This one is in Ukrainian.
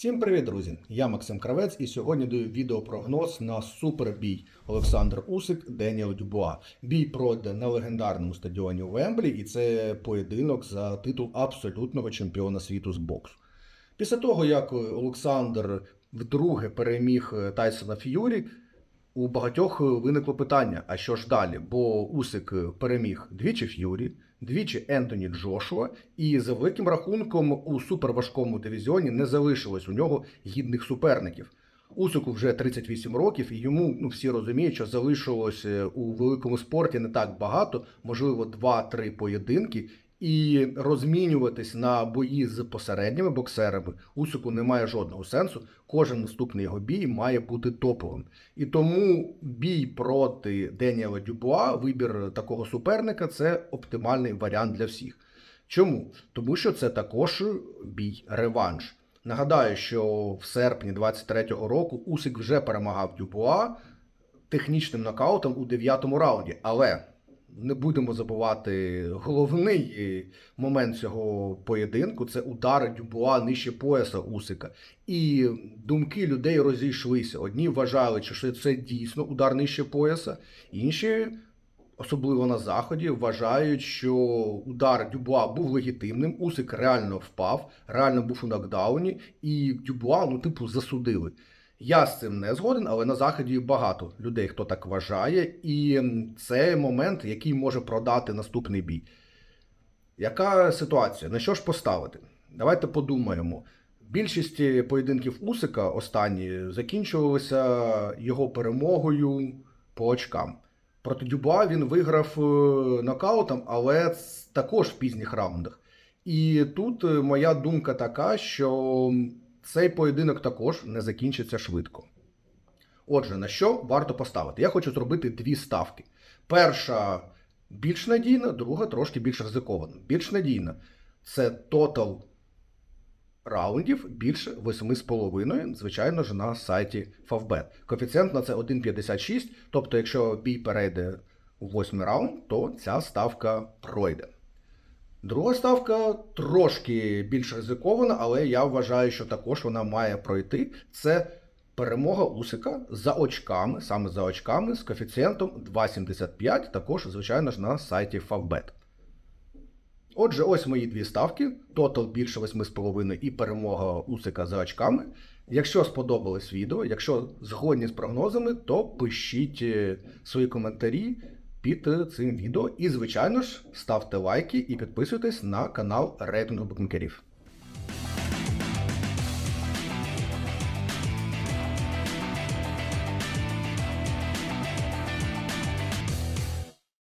Всім привіт, друзі! Я Максим Кравець, і сьогодні даю відеопрогноз на супербій Олександр Усик Деніел Дюбуа. Бій пройде на легендарному стадіоні Вемблі, і це поєдинок за титул абсолютного чемпіона світу з боксу. Після того, як Олександр вдруге переміг Тайсона Ф'юрі, у багатьох виникло питання: а що ж далі? Бо Усик переміг двічі Ф'юрі, двічі Ентоні Джошуа, і за великим рахунком у суперважкому дивізіоні не залишилось у нього гідних суперників. Усику вже 38 років, і йому ну всі розуміють, що залишилось е, у великому спорті не так багато, можливо, 2-3 поєдинки. І розмінюватись на бої з посередніми боксерами Усику немає жодного сенсу. Кожен наступний його бій має бути топовим. І тому бій проти Деніела Дюбуа, вибір такого суперника це оптимальний варіант для всіх. Чому? Тому що це також бій реванш. Нагадаю, що в серпні 23-го року Усик вже перемагав Дюбуа технічним нокаутом у дев'ятому раунді. Але не будемо забувати головний е, момент цього поєдинку це удари Дюбуа нижче пояса Усика. І думки людей розійшлися. Одні вважали, що це дійсно удар нижче пояса, інші. Особливо на заході вважають, що удар Дюбуа був легітимним, Усик реально впав, реально був у нокдауні, і Дюбуа, ну, типу, засудили. Я з цим не згоден, але на заході багато людей, хто так вважає, і це момент, який може продати наступний бій. Яка ситуація? На що ж поставити? Давайте подумаємо. Більшість поєдинків Усика останні закінчувалися його перемогою по очкам. Проти Дюба він виграв е, нокаутом, але також в пізніх раундах. І тут е, моя думка така, що цей поєдинок також не закінчиться швидко. Отже, на що варто поставити? Я хочу зробити дві ставки. Перша більш надійна, друга трошки більш ризикована. Більш надійна це тотал раундів більше 8,5, звичайно ж, на сайті Favbet. Коефіцієнт на це 1,56, тобто, якщо бій перейде у 8 раунд, то ця ставка пройде. Друга ставка трошки більш ризикована, але я вважаю, що також вона має пройти. Це перемога Усика за очками, саме за очками, з коефіцієнтом 2,75, також, звичайно ж, на сайті Favbet. Отже, ось мої дві ставки: тотал більше 8,5 і перемога Усика за очками. Якщо сподобалось відео, якщо згодні з прогнозами, то пишіть е, свої коментарі під цим відео. І, звичайно ж, ставте лайки і підписуйтесь на канал рейтингу букмекерів.